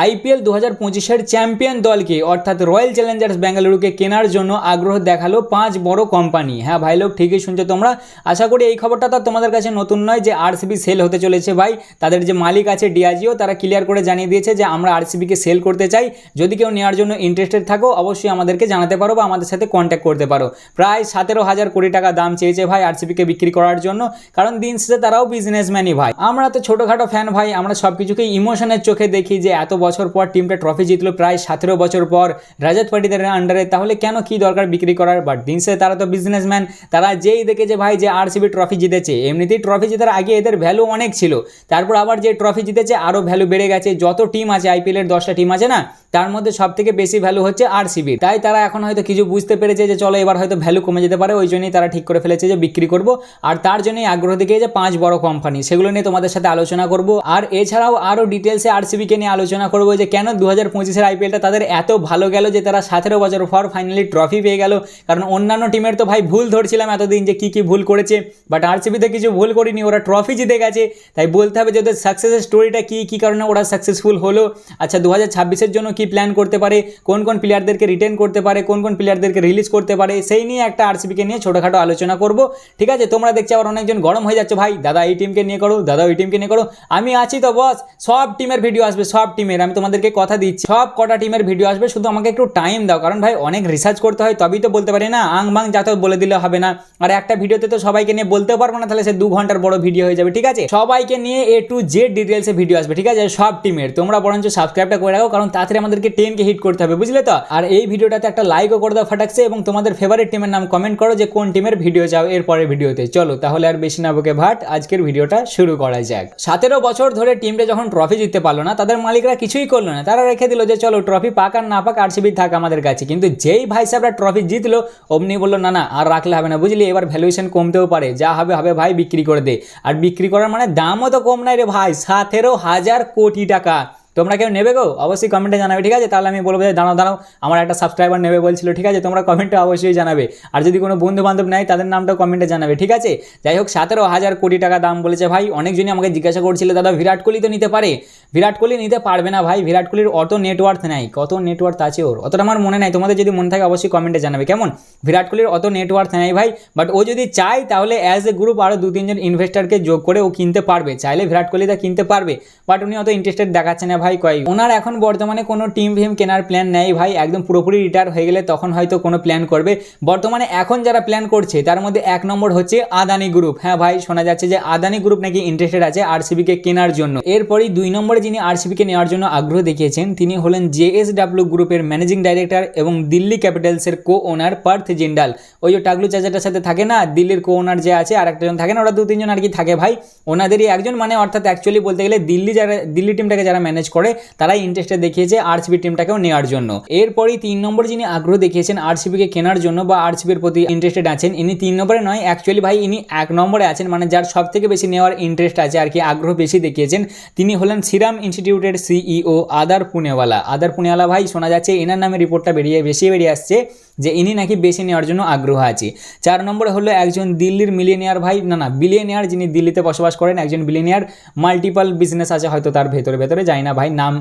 IPL দু হাজার পঁচিশের চ্যাম্পিয়ন দলকে, অর্থাৎ রয়্যাল চ্যালেঞ্জার্স বেঙ্গালুরুকে কেনার জন্য আগ্রহ দেখাল পাঁচ বড় কোম্পানি। হ্যাঁ ভাই লোক, ঠিকই শুনছো তোমরা। আশা করি এই খবরটা তো তোমাদের কাছে নতুন নয় যে আরসিবি সেল হতে চলেছে ভাই। তাদের যে মালিক আছে ডিআজিও তারা ক্লিয়ার করে জানিয়ে দিয়েছে যে আমরা আরসিবিকে সেল করতে চাই। যদি কেউ নেওয়ার জন্য ইন্টারেস্টেড থাকো, অবশ্যই আমাদেরকে জানাতে পারো বা আমাদের সাথে কন্ট্যাক্ট করতে পারো। প্রায় সতেরো হাজার কোটি টাকা দাম চেয়েছে ভাই আরসিবিকে বিক্রি করার জন্য, কারণ দিন শেষে তারাও বিজনেসম্যানই ভাই। আমরা তো ছোটোখাটো ফ্যান ভাই, আমরা সব কিছুকেই ইমোশনের চোখে দেখি যে এত বছর পর টিমটা ট্রফি জিতলো, প্রায় সতেরো বছর পর রাজাত পাটিদারের আন্ডারে তাহলে কেন কি দরকার বিক্রি করার? বাট দিন শেষে তারা তো বিজনেসম্যান তারা যেই দেখেছে ভাই যে আরসিবি ট্রফি জিতেছে, এমনিতেই ট্রফি জেতার আগে এদের ভ্যালু অনেক ছিল। তারপর আবার যে ট্রফি জিতেছে আরও ভ্যালু বেড়ে গেছে। যত টিম আছে আইপিএলের দশটা টিম আছে না, তার মধ্যে সব থেকে বেশি ভ্যালু হচ্ছে আরসিবির তাই তারা এখন হয়তো কিছু বুঝতে পেরেছে যে চলো এবার হয়তো ভ্যালু কমে যেতে পারে, ওই জন্যই তারা ঠিক করে ফেলেছে যে বিক্রি করব। আর তার জন্যই আগ্রহ দিকে যে পাঁচ বড় কোম্পানি সেগুলো নিয়ে তোমাদের সাথে আলোচনা করব। আর এছাড়াও আরও ডিটেলসে আরসিবিকে নিয়ে আলোচনা করব যে কেন দু হাজার পঁচিশের আইপিএলটা তাদের এত ভালো গেল যে তারা সতেরো বছর পর ফাইনালি ট্রফি পেয়ে গেল। কারণ অন্যান্য টিমের তো ভাই ভুল ধরছিলাম এতদিন যে কী কী ভুল করেছে বাট আরসিবিতে কিছু ভুল করিনি, ওরা ট্রফি জিতে গেছে। তাই বলতে হবে যে ওদের সাকসেসের স্টোরিটা কী কী কারণে ওরা সাকসেসফুল হলো? আচ্ছা দু হাজার ছাব্বিশের জন্য কী প্ল্যান করতে পারে? কোন কোন প্লেয়ারদেরকে রিটেন করতে পারে? কোন কোন প্লেয়ারদেরকে রিলিজ করতে পারে? সেই নিয়ে একটা আরসিবিকে নিয়ে ছোটোখাটো আলোচনা করব। ঠিক আছে, তোমরা দেখছি আবার অনেকজন গরম হয়ে যাচ্ছে। ভাই, দাদা এই টিমকে নিয়ে করো, দাদা ওই টিমকে নিয়ে করো। আমি আছি তো বস সব টিমের ভিডিও আসবে, সব টিমের আমি তোমাদেরকে কথা দিচ্ছি। সব কটা টিমের ভিডিও আসবে, শুধু আমাকে একটু টাইম দাও। কারণ ভাই, অনেক রিসার্চ করতে হয়, তবেই তো বলতে পারি না আং বাং যাতে বলে দিলে হবে না। আর একটা ভিডিওতে তো সবাইকে নিয়ে বলতেও পারব না, তাহলে সে দু ঘণ্টার বড় ভিডিও হয়ে যাবে, ঠিক আছে? সবাইকে নিয়ে এ টু জেড ডিটেলসে ভিডিও আসবে, ঠিক আছে? সব টিমের তোমরা বরঞ্চ সাবস্ক্রাইবটা করে রাখো, কারণ তাড়াতাড়ি আমাদেরকে টেনকে হিট করতে হবে, বুঝলে তো? আর এই ভিডিওটাতে একটা লাইকও করে দাও ফাটাকছে, এবং তোমাদের ফেভারিট টিমের নাম কমেন্ট করো যে কোন টিমের ভিডিও চাও এর পরের ভিডিওতে চলো, তাহলে আর বেশি না বকে ভাট, আজকের ভিডিওটা শুরু করা যাক। সতেরো বছর ধরে টিমটা যখন ট্রফি জিততে পারল না, তাদের মালিকরা কিছুই করল না। তারা রেখে দিল যে, চলো ট্রফি পাক আর না পাক আরসিবি থাক আমাদের কাছে। কিন্তু যেই ভাই সাহেবরা ট্রফি জিতলো, অমনি বলল, না না, আর রাখলে হবে না। বুঝলি? এবার ভ্যালুয়েশন কমতেও পারে। যা হবে হবে ভাই, বিক্রি করে দে। আর বিক্রি করার মানে দামও তো কম নাই রে ভাই। সাতেরো হাজার কোটি টাকা। তোমরা কেউ নেবে গো? অবশ্যই কমেন্টে জানাবে, ঠিক আছে? তাহলে আমি বলব যে, দাঁড়াও দাঁড়াও, আমার একটা সাবস্ক্রাইবার নেবে বলছিল, ঠিক আছে? তোমরা কমেন্টে অবশ্যই জানাবে। আর যদি কোনো বন্ধু বান্ধব নেয়, তাদের নামটাও কমেন্টে জানাবে, ঠিক আছে? যাই হোক, সতেরো হাজার কোটি টাকা দাম বলেছে ভাই। অনেকজনই আমাকে জিজ্ঞাসা করছিল, দাদা, বিরাট কোহলি তো নিতে পারে? বিরাট কোহলি নিতে পারবে না ভাই। বিরাট কোহলির অত নেটওয়ার্থ নেই। কত নেটওয়ার্থ আছে ওর? অতটা আমার মনে নাই। তোমাদের যদি মনে থাকে, অবশ্যই কমেন্টে জানাবে। কেমন? বিরাট কোহলির অত নেটওয়ার্থ নেই ভাই। বাট ও যদি চায়, তাহলে অ্যাজ এ গ্রুপ আরও দু তিনজন ইনভেস্টারকে যোগ করে ও কিনতে পারবে। চাইলে বিরাট কোহলি তা কিনতে পারবে। বাট উনি অত ইন্টারেস্টেড দেখাচ্ছে না ভাই কয় ওনার এখন বর্তমানে কোনো টিম ফিম কেনার প্ল্যান নেই ভাই, একদম পুরোপুরি রিটায়ার হয়ে গেলে তখন হয়তো কোনো প্ল্যান করবে। বর্তমানে এখন যারা প্ল্যান করছে, তার মধ্যে এক নম্বর হচ্ছে আদানি গ্রুপ হ্যাঁ ভাই, শোনা যাচ্ছে যে আদানি গ্রুপ নাকি ইন্টারেস্টেড আছে আরসিবিকে কেনার জন্য। এরপরই দুই নম্বরে যিনি আরসিবিকে নেওয়ার জন্য আগ্রহ দেখিয়েছেন, তিনি হলেন জেএসডাব্লিউ গ্রুপের ম্যানেজিং ডাইরেক্টর এবং দিল্লি ক্যাপিটালসের কো ওনার পার্থ জিন্ডাল ওই যে টাগলু চাচাটার সাথে থাকে না, দিল্লির কো ওনার যে আছে আর একটা জন থাকে না, ওরা দু তিনজন আর কি থাকে ভাই। ওনাদেরই একজন মানে অর্থাৎ অ্যাকচুয়ালি বলতে গেলে দিল্লি যারা, দিল্লি টিমটাকে যারা ম্যানেজ করে তারাই ইন্টারেস্টেড দেখিয়েছে আরসিবি টিমটাকেও নেওয়ার জন্য। এরপরই তিন নম্বর যিনি আগ্রহ দেখিয়েছেন আরসিবিকে কেনার জন্য বা আরসিবির প্রতি ইন্টারেস্টেড আছেন ইনি তিন নম্বরে নয় অ্যাকচুয়ালি ভাই ইনি এক নম্বরে আছেন মানে যার সব থেকে বেশি নেওয়ার ইন্টারেস্ট আছে আর কি, আগ্রহ বেশি দেখিয়েছেন। তিনি হলেন সিরাম ইনস্টিটিউটের সিইও আদার পুনেওয়ালা। আদার পুনেওয়ালা ভাই, শোনা যাচ্ছে, এনার নামে রিপোর্টটা বেরিয়ে, বেশি বেরিয়ে আসছে। যে ইনি নাকি বেশি নেওয়ার জন্য আগ্রহ আছে। চার নম্বরে হলো একজন দিল্লির মিলিয়নিয়ার ভাই, না না বিলিয়নিয়ার যিনি দিল্লিতে বসবাস করেন, একজন বিলিয়নিয়ার মাল্টিপাল বিজনেস আছে হয়তো তার ভেতরে ভেতরে যাই না ভাই, নাম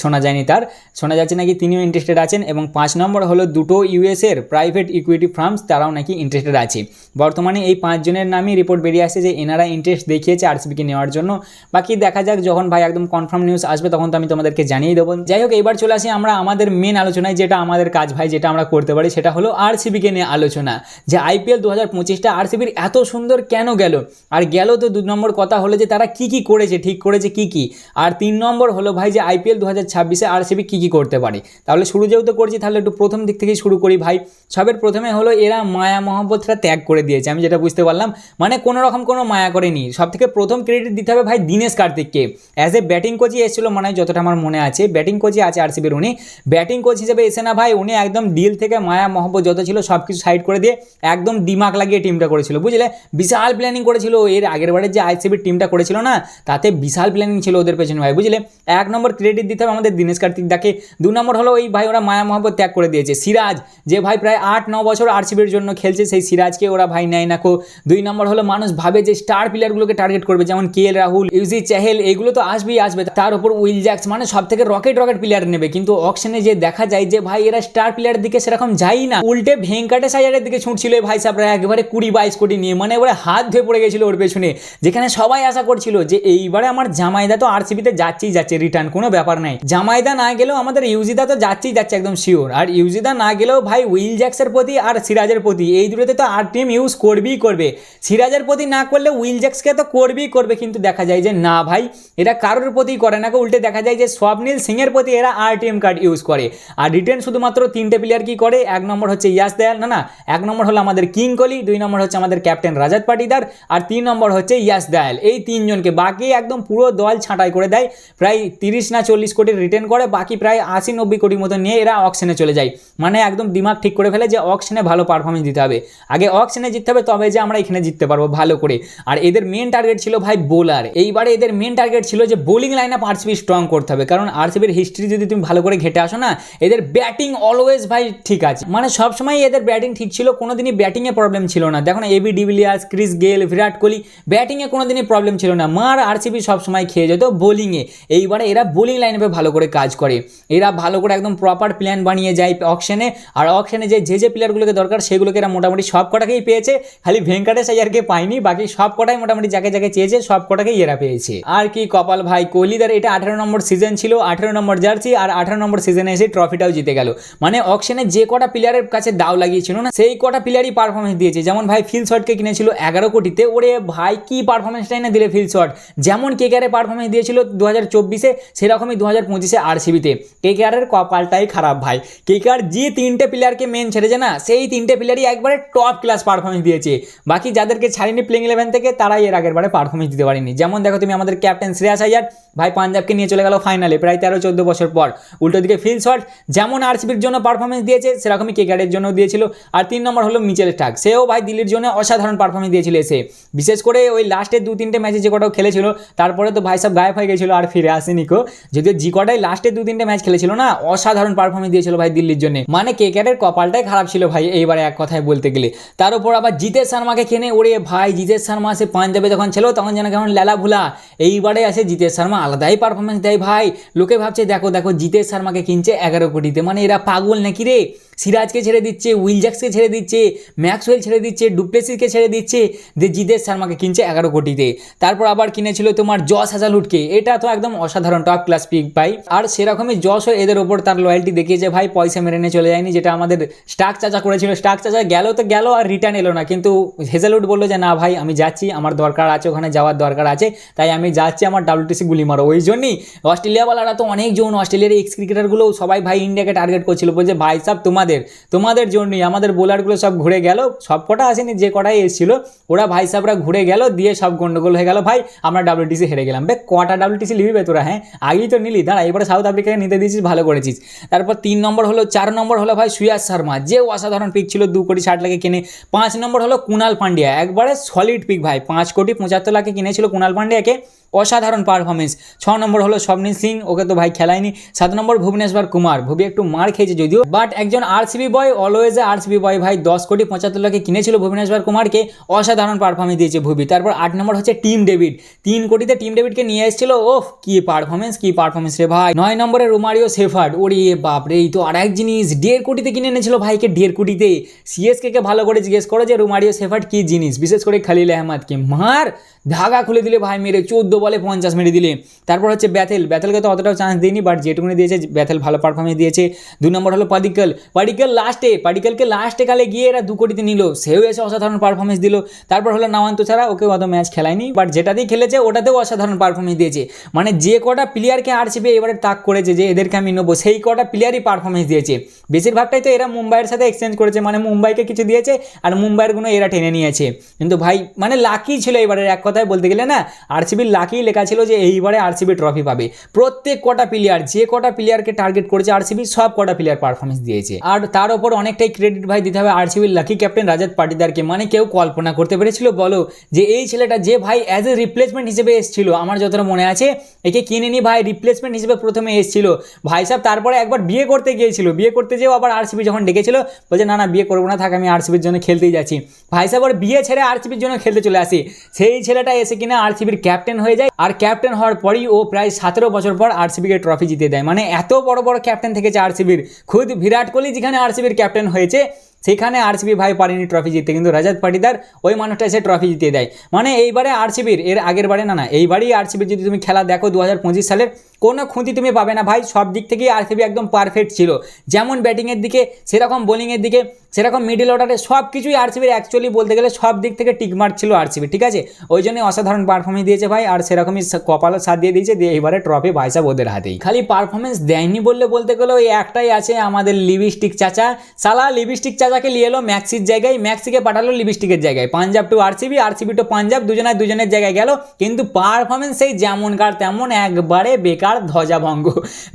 শোনা যায়নি তার। শোনা যাচ্ছে নাকি তিনিও ইন্টারেস্টেড আছেন এবং পাঁচ নম্বর হলো দুটো ইউএসের প্রাইভেট ইকুইটি ফার্মস তারাও নাকি ইন্টারেস্টেড আছে। বর্তমানে এই পাঁচজনের নামই রিপোর্ট বেরিয়ে আসছে যে এনারা ইন্টারেস্ট দেখিয়েছে আরসিবিকে নেওয়ার জন্য। বাকি দেখা যাক যখন ভাই একদম কনফার্ম নিউজ আসবে তখন তো আমি তোমাদেরকে জানিয়ে দেবো। যাই হোক, এবার চলে আসি আমরা আমাদের মেন আলোচনায়, যেটা আমাদের কাজ ভাই, যেটা আমরা করতে পারি সেটা হলো আরসিবিকে নিয়ে আলোচনা, যে আইপিএল দু হাজার পঁচিশটা আরসিবির এত সুন্দর কেন গেল? আর গেল তো দু নম্বর কথা হলো যে তারা কি কি করেছে, ঠিক করেছে কি কি? আর তিন নম্বর হলো ভাই যে আইপিএল দু হাজার ছাব্বিশে আরসিবি কী কী করতে পারে? তাহলে শুরু যেহেতু করছি, তাহলে একটু প্রথম দিক থেকেই শুরু করি ভাই। সবের প্রথমে হলো এরা মায়া মহব্বতটা ত্যাগ করে দিয়েছে, আমি যেটা বুঝতে পারলাম। মানে কোনো রকম কোনো মায়া করেনি। সব থেকে প্রথম ক্রেডিট দিতে হবে ভাই দীনেশ কার্তিককে। অ্যাজ এ ব্যাটিং কোচই এসেছিল মনে হয়, যতটা আমার মনে আছে। ব্যাটিং কোচই আছে আরসিবির উনি। ব্যাটিং কোচ হিসেবে এসে না ভাই, উনি একদম দিল থেকে মায়া মহব্বত যত ছিল সব কিছু সাইড করে দিয়ে একদম দিমাগ লাগিয়ে টিমটা করেছিল, বুঝলে? বিশাল প্ল্যানিং করেছিল, এর আগের বারের যে আইসিবির টিমটা করেছিল না, তাতে বিশাল প্ল্যানিং ছিল ওদের পেছনে ভাই, বুঝলে? এক নম্বর ক্রেডিট দিতে হবে আমাদের দিনেশ কার্তিক দাকে, দু নম্বর হলো ওই ভাই ওরা মায়া মহব্বত ত্যাগ করে দিয়েছে, সিরাজ, যে ভাই প্রায় আট, ন বছর আরসিবির জন্য খেলছে, সেই সিরাজকে ওরা ভাই নেয় না কো। দুই নম্বর হলো মানুষ ভাবে যে স্টার প্লেয়ারগুলোকে টার্গেট করবে, যেমন কে এল রাহুল ইউজি চাহেল, এগুলো তো আসবেই, আসবে। তার উপর উইল জ্যাক্স মানে সব থেকে রকেট রকেট প্লেয়ার নেবে। কিন্তু অকশনে যে দেখা যায় যে ভাই এরা স্টার প্লেয়ারের দিকে সেরকম যাই না। উল্টে ভেঙ্কাটেশ আয়ারের দিকে ছুটছিল ভাই সাহেবরা একেবারে কুড়ি বাইশ কোটি নিয়ে মানে এবারে হাত ধুয়ে পড়ে গেছিল ওর পেছনে, যেখানে সবাই আশা করছিল যে এইবারে আমার জামাইদা তো আরসিবিতে যাচ্ছেই যাচ্ছে রিটার্ন কোনো ব্যাপার নাই। জামাইদা না গেলেও আমাদের ইউজিদা তো যাচ্ছেই যাচ্ছে একদম শিওর আর ইউজিদা না গেলেও ভাই উইল জ্যাক্সের প্রতি আর সিরাজের প্রতি, এই দুটোতে তো আর টিম ইউজ করবেই করবে। সিরাজের প্রতি না করলে উইল জ্যাক্সকে তো করবেই করবে, কিন্তু দেখা যায় যে না ভাই, এরা কারোর প্রতি করে না উল্টে দেখা যায় যে স্বপ্নীল সিংয়ের প্রতি এরা আর টিএম কার্ড ইউজ করে। আর রিটার্ন শুধুমাত্র তিনটে প্লেয়ার কি করে? এক নম্বর হচ্ছে ইয়াস দেয়াল, না না, এক নম্বর হলো আমাদের কিং কোহলি দুই নম্বর হচ্ছে আমাদের ক্যাপ্টেন রাজাত পাটিদার, আর তিন নম্বর হচ্ছে ইয়াস দেয়াল। এই তিনজনকে বাকি একদম পুরো দল ছাঁটাই করে দেয়, প্রায় তিরিশ না চল্লিশ কোটি রিটার্ন করে, বাকি প্রায় আশি নব্বই কোটির মতো নিয়ে এরা অকশনে চলে যায়। মানে একদম দিমাগ ঠিক করে ফেলে যে অকশনে ভালো পারফরমেন্স দিতে হবে। আগে অকশনে জিততে হবে, তবে যে আমরা এখানে জিততে পারব ভালো করে। আর এদের মেন টার্গেট ছিল ভাই বোলার এইবারে এদের মেন টার্গেট ছিল যে bowling line up RCB strong করতে হবে। কারণ আরসিবির হিস্ট্রি যদি তুমি ভালো করে ঘেটে আসো না, এদের ব্যাটিং অলওয়েজ ভাই ঠিক আছে। মানে সবসময় এদের ব্যাটিং ঠিক ছিল, কোনোদিনই ব্যাটিংয়ে প্রবলেম ছিল না। দেখো AB de Villiers Chris Gayle Virat Kohli ব্যাটিংয়ে কোনোদিনই প্রবলেম ছিল না। মার আরসিবি সবসময় খেয়ে যেত বোলিংয়ে এইবারে এরা বোলিং লাইন ভালো করে কাজ করে। এরা ভালো করে একদম প্রপার প্ল্যান বানিয়ে যায় অকশনে আর অকশনে যে যে যে প্লেয়ারগুলোকে দরকার, সেগুলোকে এরা মোটামুটি সব কটাকেই পেয়েছে। খালি ভেঙ্কটেশ আয়ারকে পায়নি, বাকি সব কটাই মোটামুটি যাকে যাকে চেয়েছে, সব কটাকেই এরা পেয়েছে। আর কি কপাল ভাই, কোহলিদার এটা আঠারো নম্বর সিজন ছিল, আঠারো নম্বর জার্সি আর আঠারো নম্বর সিজনে এসে ট্রফিটাও জিতে গেল। মানে অকশনে যে কটা প্লেয়ারের কাছে দাও লাগিয়েছিল না, সেই কটা প্লেয়ারই পারফরমেন্স দিয়েছে। যেমন ভাই ফিল শটকে কিনেছিল এগারো কোটিতে, ওরে ভাই কি পারফরমেন্সটাই না দিলে ফিল শট যেমন কেকেআরে পারফরমেন্স দিয়েছিল দু হাজার চব্বিশে, সেরকমই দু হাজার পঁচিশে আরসিবিতে কেকেআরের কপালটাই খারাপ ভাই। কেকেআর যে তিনটে প্লেয়ারকে মেন ছেড়েছে না, সেই তিনটে প্লেয়ারই একবারে টপ ক্লাস পারফরমেন্স দিয়েছে। বাকি যাদেরকে ছাড়িনি প্লেইং ইলেভেন থেকে, তারাই এর আগের বারে পারফরমেন্স দিতে পারেনি। যেমন দেখো তুমি আমাদের ক্যাপ্টেন শ্রেয়াস আয়ার ভাই পাঞ্জাবকে নিয়ে চলে গেল ফাইনালে প্রায় তেরো চোদ্দ বছর পর। উল্টো দিকে ফিল শট যেমন আরসিবির জন্য পারফরমেন্স দিয়েছে, সেরকমই কেকেআরের জন্য দিয়েছিল। আর তিন নম্বর হলো মিচেল স্টাক সেও ভাই দিল্লির জন্য অসাধারণ পারফরমেন্স দিয়েছিল এসে। বিশেষ করে ওই লাস্টের দু, তিনটে ম্যাচে যে কটাও খেলেছিল, তারপরে তো ভাই সব গায়েব হয়ে গেছিল আর ফিরে আসেনি কো। যদিও জি কটাই লাস্টের দু, তিনটে ম্যাচ খেলেছিল না, অসাধারণ পারফরমেন্স দিয়েছিল ভাই দিল্লির জন্য। মানে কে কেকেআরের কপালটাই খারাপ ছিল ভাই এইবারে এক কথায় বলতে গেলে। তার উপর আবার জিতেশ শর্মাকে কেনে ওরে ভাই, জিতেশ শর্মা সে পাঞ্জাবে যখন ছিল, তখন যেন কেমন লেলা ভুলা। এইবারে আসে জিতেশ শর্মা, আলাদাই পারফরমেন্স দেয় ভাই। লোকে ভাবছে, দেখো দেখো, জিতেশ শর্মাকে কিনছে এগারো কোটিতে। মানে এরা পাগল নাকি রে? সিরাজকে ছেড়ে দিচ্ছে, উইলজ্যাক্সকে ছেড়ে দিচ্ছে, ম্যাক্সওয়েল ছেড়ে দিচ্ছে ডুপ্লেসিসকে ছেড়ে দিচ্ছে, যে জিতেশ শর্মাকে কিনছে এগারো কোটিতে। তারপর আবার কিনেছিল তোমার জস হাজালুটকে এটা তো একদম অসাধারণ টপ ক্লাস পিক ভাই। আর সেরকমই জসও এদের ওপর তার লয়্যালটি দেখিয়েছে ভাই, পয়সা মেরে নিয়ে চলে যায়নি, যেটা আমাদের স্টাক চাচা করেছিল। স্টাক চাচা গেল তো গেল আর রিটার্ন এলো না। কিন্তু হেজালুট বলল যে, না ভাই, আমি যাচ্ছি, আমার দরকার আছে, ওখানে যাওয়ার দরকার আছে, তাই আমি যাচ্ছি, আমার ডাব্লিউটিসি গুলি মারো। ওই জন্যই অস্ট্রেলিয়াওয়ালারা তো অনেকজন, অস্ট্রেলিয়ার এক্স ক্রিকেটারগুলো সবাই ভাই ইন্ডিয়াকে টার্গেট করছিল। বলছে, ভাই সাহেব তোমাদের তোমাদের তোমাদের জন্যই। আমাদের বোলারগুলো সব ঘুরে গেল, সব কটা আসেনি, যে কটাই এসেছিল, ওরা ভাই সাহেবরা ঘুরে গেল, দিয়ে সব গন্ডগোল হয়ে গেল। ভাই, আমরা ডাব্লিউটিসি হেরে গেলাম। বে, কটা ডাব্লিউটিসি নিবি তোরা হ্যাঁ? আগেই তো নিলি, দাঁড়া, এবারে সাউথ আফ্রিকাকে নিতে দিয়েছিস, ভালো করেছিস। তারপর তিন নম্বর হলো, চার নম্বর হলো ভাই সুয়াস শর্মা। যে অসাধারণ পিক ছিল, দু কোটি ষাট লাখে কিনে। পাঁচ নম্বর হলো কুনাল পান্ডিয়া। একবারে সলিড পিক ভাই, পাঁচ কোটি পঁচাত্তর লাখে কিনেছিল কুনাল পান্ডিয়াকে। অসাধারণ পারফরমেন্স ছ নম্বর হলো স্বপ্নিল সিং, ওকে তো ভাই খেলায়নি। সাত নম্বর ভুবনেশ্বর কুমার। ভুবি একটু মার খেয়েছে যদিও বাট একজন আরসিবি বয় অলওয়েজ আর আরসিবি বয় ভাই, দশ কোটি পঁচাত্তর লাখে কিনেছিল ভুবনেশ্বর কুমারকে। অসাধারণ পারফরমেন্স দিয়েছে ভুবি। তারপর আট নম্বর হচ্ছে টিম ডেভিড। তিন কোটিতে টিম ডেভিডকে নিয়ে এসেছিল, ওফ, কি পারফরমেন্স কি পারফরমেন্স রে ভাই। নয় নম্বরে রোমারিও সেফার্ড ওরে বাপ রে এই তো আর এক জিনিস, দেড় কোটিতে কিনে এনেছিল ভাইকে, দেড় কোটিতে। সিএসকে ভালো করে জিজ্ঞেস করো যে রোমারিও সেফার্ড কি জিনিস? বিশেষ করে খালিল আহমদকে। মার ধাগা খুলে দিলে ভাই মেরে, চোদ্দ বলে পঞ্চাশ মেরে দিলে। তারপর হচ্ছে ব্যাথেল। ব্যাথেলকে তো অতটাও চান্স দিইনি বাট যেটুকুনি দিয়েছে, ব্যাথেল ভালো পারফরমেন্স দিয়েছে। দু নম্বর হলো পাডিকল পাডিকল লাস্টে পাডিকলকে লাস্টে কালে গিয়ে এরা দু কোটিতে নিল। সেও এসে অসাধারণ পারফরমেন্স দিল। তারপর হলো নাওয়ান্ত ছাড়া ওকে অত ম্যাচ খেলায়নি বাট যেটাতেই খেলেছে, ওটাতেও অসাধারণ পারফরমেন্স দিয়েছে। মানে যে কটা প্লেয়ারকে আরসিবি এবারে তাক করেছে যে এদেরকে আমি নেব, সেই কটা প্লেয়ারই পারফরমেন্স দিয়েছে। বেশিরভাগটাই তো এরা মুম্বাইয়ের সাথে এক্সচেঞ্জ করেছে মানে মুম্বাইকে কিছু দিয়েছে, আর মুম্বাইয়েরগুলো এরা টেনে নিয়েছে। কিন্তু ভাই মানে লাকি ছিল এবারের এক কথায় বলতে গেলে না আরসিবির লাকিই লেখা ছিল যে এইবারে আরসিবি ট্রফি পাবে। প্রত্যেক কটা প্লেয়ার যে কটা প্লেয়ারকে টার্গেট করেছে আরসিবি সব কটা প্লেয়ার পারফরমেন্স দিয়েছে। আর তার ওপর অনেকটাই ক্রেডিট ভাই দিতে হবে আরসিবির লাকি ক্যাপ্টেন রাজাত পাটিদারকে। মানে কেউ কল্পনা করতে পেরেছিল, বলো, যে এই ছেলেটা যে ভাই অ্যাজ এ রিপ্লেসমেন্ট হিসেবে এসেছিল, আমার যতটা মনে আছে, একে কিনে নি ভাই রিপ্লেসমেন্ট হিসেবে প্রথমে এসেছিল। ভাই সাহেব তারপরে একবার বিয়ে করতে গিয়েছিল। বিয়ে করতে যেও আবার আরসিবি যখন ডেকেছিল, বলছে, না না, বিয়ে করব না, থাক, আমি আরসিবির জন্য খেলতেই যাচ্ছি। ভাই সাহেব ওর বিয়ে ছেড়ে আরসিবির জন্য খেলতে চলে আসি। সেই ছেলেটা এসে কিনা আরসিবির ক্যাপ্টেন হয়ে যায়। আর ক্যাপ্টেন হওয়ার পরই ও প্রায় সতেরো বছর পর আরসিবিকে ট্রফি জিতে দেয়। মানে এত বড় বড় ক্যাপ্টেন থেকেছে আরসিবির খুদ বিরাট কোহলি যেখানে আরসিবির ক্যাপ্টেন হয়েছে, সেখানে আরসিবি ভাই পারেনি ট্রফি জিততে। কিন্তু রাজাত পাটিদার ওই মানুষটা এসে ট্রফি জিতিয়ে দেয়। মানে এইবারে আরসিবির এর আগের বারে না না, এইবারই আরসিবির যদি তুমি খেলা দেখো দু হাজার পঁচিশ সালের কোনো খুঁতি তুমি পাবে না ভাই। সব দিক থেকেই আরসিবি একদম পারফেক্ট ছিল। যেমন ব্যাটিংয়ের দিকে, সেরকম বোলিংয়ের দিকে, সেরকম মিডিল অর্ডারে সব কিছুই আরসিবির অ্যাকচুয়ালি বলতে গেলে সব দিক থেকে টিকমার্ক ছিল আরসিবি ঠিক আছে? ওই জন্যই অসাধারণ পারফরমেন্স দিয়েছে ভাই, আর সেরকমই কপালও সাথ দিয়ে দিয়েছে, দিয়ে এবারে ট্রফি ভাইসাব ওদের হাতেই। খালি পারফরমেন্স দেয়নি বললে বলতে গেলে ওই একটাই আছে আমাদের লিপস্টিক চাচা। সালা লিপস্টিক চাচাকে নিয়ে এলো ম্যাক্সির জায়গায় ম্যাক্সিকে পাঠালো লিপস্টিকের জায়গায়। Punjab to RCB RCB to Punjab দুজনের দুজনের জায়গায় গেল। কিন্তু পারফরমেন্স সেই যেমনকার তেমন একবারে বেকার ধ্বজাভঙ্গ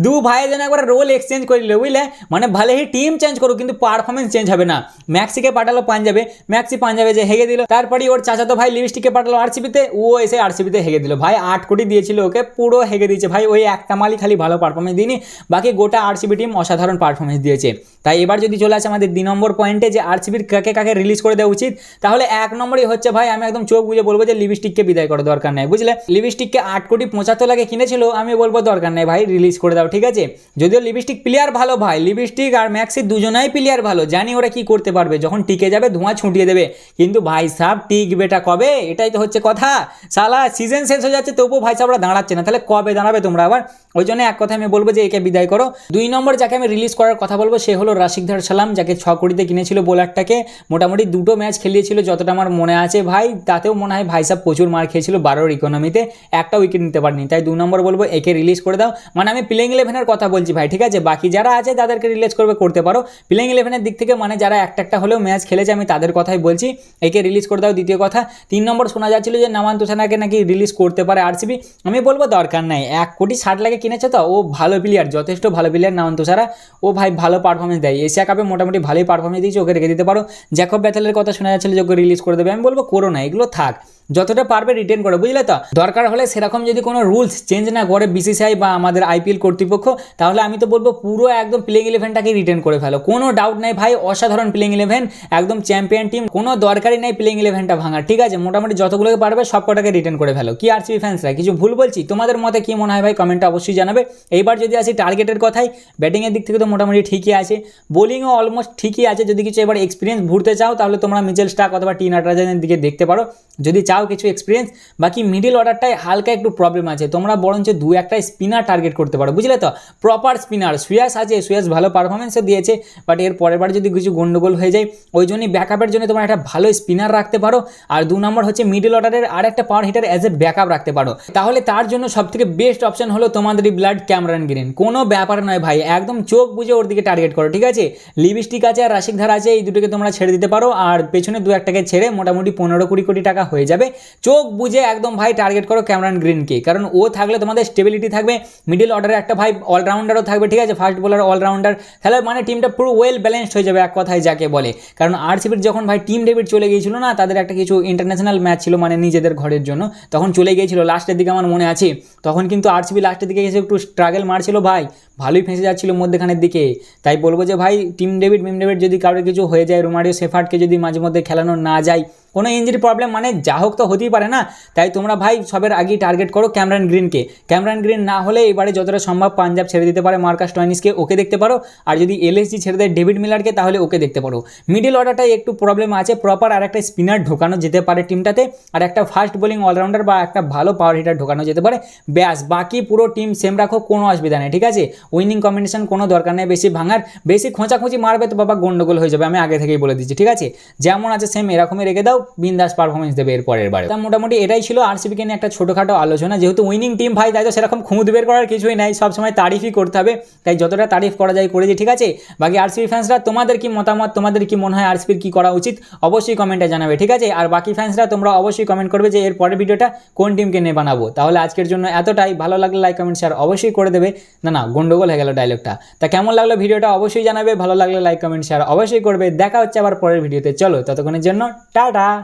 দু ভাই যেন একবার রোল এক্সচেঞ্জ করে নিল, বুঝলে? মানে ভালোই টিম চেঞ্জ করুক, কিন্তু পারফরমেন্স চেঞ্জ হবে না। ম্যাক্সিকে পাঠালো পাঞ্জাবে, ম্যাক্সি পাঞ্জাবে যে হেগে দিল। তারপরে ওর চাচাতো ভাই লিপস্টিকে পাঠালো আরসিবিতে, ও এসে আরসিবিতে হেগে দিল। ভাই, আট কোটি দিয়েছিল ওকে, পুরো হেগে দিয়েছে। ভাই, ওই একটা মালই খালি ভালো পারফরমেন্স দিইনি, বাকি গোটা আরসিবি টিম অসাধারণ পারফরমেন্স দিয়েছে। তাই এবার যদি চলে আসে আমাদের দুই নম্বর পয়েন্টে যে আরসিবির কাকে কাকে রিলিজ করে দেওয়া উচিত, তাহলে এক নম্বরই হচ্ছে ভাই, আমি একদম চোখ বুঝে বলব যে লিপস্টিককে বিদায় করা দরকার নেই, বুঝলে? লিপস্টিককে আট কোটি পঁচাত্তর লাখে কিনেছিল, আমি বলব দরকার নেই ভাই রিলিজ করে দাও, ঠিক আছে? যদিও লিপস্টিক প্লেয়ার ভালো ভাই লিপস্টিক আর ম্যাক্সি দুজনাই প্লেয়ার ভালো, জানি ওরা কি করতে পারবে, যখন টিকে যাবে ধোঁয়া ছুটিয়ে দেবে, কিন্তু ভাই সাহেব টিকবেটা কবে? এটাই তো হচ্ছে কথা। সালা সিজন শেষ হয়ে যাচ্ছে, তবুও ভাই সাহেবরা দাঁড়াচ্ছে না, তাহলে কবে দাঁড়াবে তোমরা আবার? ওই জন্য এক কথা আমি বলব যে, একে বিদায় করো। দুই নম্বর যাকে আমি রিলিজ করার কথা বলব, সে হলো রাশিকধার সালাম যাকে ছ কোটিতে কিনেছিল বোলারটাকে। মোটামুটি দুটো ম্যাচ খেলিয়েছিল, যতটা আমার মনে আছে ভাই, তাতেও মনে হয় ভাই সাহেব প্রচুর মার খেয়েছিল বারোর ইকোনমিতে একটা উইকেট নিতে পারেনি, তাই দু নম্বর বলব, একে রিলিজ করে দাও। মানে আমি প্লেইং ইলেভেনের কথা বলছি ভাই, ঠিক আছে? বাকি যারা আছে, তাদেরকে রিলিজ করবে, করতে পারো। প্লেইং ইলেভেনের দিক থেকে মানে যারা একটা একটা হলেও ম্যাচ খেলেছে, আমি তাদের কথাই বলছি। একে রিলিজ করে দাও, দ্বিতীয় কথা। তিন নম্বর শোনা যাচ্ছিল যে নামান তুষানাকে নাকি রিলিজ করতে পারে আরসিবি আমি বলব দরকার নাই। এক কোটি ষাট লাখে কিনেছে তো, ও ভালো প্লেয়ার যথেষ্ট ভালো প্লেয়ার নামান তুষারা। ও ভাই ভালো পারফরমেন্স দেয়। এশিয়া কাপে মোটামুটি ভালোই পারফরমেন্স দিয়েছে, ওকে রেখে দিতে পারো। জ্যাকব ব্যাথেলের কথা শোনা যাচ্ছিল যে ওকে রিলিজ করে দেবে। আমি বলব করো না, এগুলো থাক। যতটা পারবে রিটেন করো, বুঝলে তো? দরকার হলে সেরকম যদি কোনো রুলস চেঞ্জ না করে বিসিসিআই বা আমাদের আইপিএল কর্তৃপক্ষ, তাহলে আমি তো বলব পুরো একদম প্লেইং ইলেভেনটাকে রিটেন করে ফেলো। কোনো ডাউট নাই ভাই, অসাধারণ প্লেইং ইলেভেন একদম চ্যাম্পিয়ন টিম কোনো দরকারই নেই প্লেইং ইলেভেনটা ভাঙার, ঠিক আছে? মোটামুটি যতগুলোকে পারবে সব কটাকে রিটেন করে ফেলো। কি আরসিবি ফ্যান্সরা কিছু ভুল বলছি? তোমাদের মতে কি মনে হয় ভাই? কমেন্টটা অবশ্যই জানাবে। এইবার যদি আসি টার্গেটের কথাই ব্যাটিংয়ের দিক থেকে তো মোটামুটি ঠিকই আছে। বোলিংও অলমোস্ট ঠিকই আছে, যদি কিছু এবার এক্সপিরিয়েন্স ভুরতে চাও, তাহলে তোমরা মিচেল স্টাক অথবা টি নাটরাজনের দিকে দেখতে পারো। যদি চাও কিছু এক্সপিরিয়েন্স বাকি মিডিল অর্ডারটায় হালকা একটু প্রবলেম আছে। তোমরা বরঞ্চ দু একটা স্পিনার টার্গেট করতে পারো, বুঝলে তো? প্রপার স্পিনার সুয়াস আছে সুয়াস ভালো পারফরমেন্সও দিয়েছে বাট এর পরের বার যদি কিছু গন্ডগোল হয়ে যায়, ওই জন্যই ব্যাকআপের জন্য তোমরা একটা ভালো স্পিনার রাখতে পারো, আর দু নম্বর হচ্ছে মিডিল অর্ডারের আর একটা power hitter as a backup রাখতে পারো। তাহলে তার জন্য সব থেকে বেস্ট অপশন হলো তোমাদেরই ব্লাড ক্যামরান গ্রিন কোনো ব্যাপার নয় ভাই, একদম চোখ বুঝে ওর দিকে টার্গেট করো, ঠিক আছে? লিপস্টিক আছে আর রাশিক ধারা আছে, এই দুটোকে তোমরা ছেড়ে দিতে পারো, আর পেছনে দু একটাকে ছেড়ে মোটামুটি পনেরো কুড়ি কোটি টাকা হয়ে যাবে। চোখ বুঝে একদম ভাই টার্গেট করো ক্যামরান গ্রিনকে কারণ ও থাকলে তোমাদের স্টেবিলিটি থাকবে মিডিল অর্ডারে একটা ভাই অলরাউন্ডারও থাকবে, ঠিক আছে? ফার্স্ট বোলার অলরাউন্ডার তাহলে মানে টিমটা পুরো ওয়েল ব্যালেন্সড হয়ে যাবে এক কথায় যাকে বলে। কারণ আরসিবির যখন ভাই টিম ডেবিট চলে গিয়েছিল না, তাদের একটা কিছু ইন্টারন্যাশনাল ম্যাচ ছিল মানে নিজেদের ঘরের জন্য, তখন চলে গিয়েছিল। লাস্টের দিকে আমার মনে আছে, তখন কিন্তু আরসিবি লাস্টের দিকে এসে একটু স্ট্রাগল মারছিল ভাই। ভালোই ফেঁসে যাচ্ছিল মধ্যখানের দিকে। তাই বলব যে ভাই টিম ডেভিড মিম ডেভিড যদি কারোর কিছু হয়ে যায় রোমারিও সেফার্টকে যদি মাঝে মধ্যে খেলানো না যায় কোনো ইঞ্জুরি প্রবলেম মানে যা হোক তো হতেই পারে না। তাই তোমরা ভাই সবের আগেই টার্গেট করো ক্যামরান গ্রিনকে ক্যামরান গ্রিন না হলে এবারে যতটা সম্ভব পাঞ্জাব ছেড়ে দিতে পারে মার্কাস টয়নিসকে ওকে দেখতে পারো। আর যদি এলএসজি ছেড়ে দেয় ডেভিড মিলারকে তাহলে ওকে দেখতে পারো। মিডিল অর্ডারটাই একটু প্রবলেম আছে প্রপার আর একটা স্পিনার ঢোকানো যেতে পারে টিমটাতে আর একটা ফাস্ট বোলিং অলরাউন্ডার বা একটা ভালো পাওয়ার হিটার ঢোকানো যেতে পারে। ব্যাস, বাকি পুরো টিম সেম রাখো, কোনো অসুবিধা নেই, ঠিক আছে? উইনিং কম্বিনেশন কোনো দরকার নেই, বেশি ভাঙার, বেশি খোঁচাখুঁচি মারবে তো বাবা গন্ডগোল হয়ে যাবে, আমি আগে থেকেই বলে দিচ্ছি, ঠিক আছে? যেমন আছে সেম এরকমই রেখে দাও। বিন্দাস পারফরমেন্স দেবে এর পরের বারে তা মোটামুটি এটাই ছিল আরসিবিকে নিয়ে একটা ছোটোখাটো আলোচনা। যেহেতু উইনিং টিম ভাই, তাই তো সেরকম খুঁত বের করার কিছুই নাই। সবসময় তারিফই করতে হবে। তাই যতটা তারিফ করা যায় করে করেছি, ঠিক আছে? বাকি আরসিবি ফ্যান্সরা তোমাদের কি মতামত? তোমাদের কি মনে হয় আরসিবির কি করা উচিত? অবশ্যই কমেন্টে জানাবে, ঠিক আছে? আর বাকি ফ্যান্সরা তোমরা অবশ্যই কমেন্ট করবে যে এর পরের ভিডিওটা কোন টিমকে নিয়ে বানাবো। তাহলে আজকের জন্য এতটাই। ভালো লাগলে লাইক কমেন্ট শেয়ার অবশ্যই করে দেবে। না না, গন্ডগোল হয়ে গেল ডায়লগটা তা কেমন লাগল ভিডিওটা অবশ্যই জানাবে। ভালো লাগলে লাইক কমেন্ট শেয়ার অবশ্যই করবে। দেখা হচ্ছে আবার পরের ভিডিওতে। চলো, ততক্ষণের জন্য, টাটা!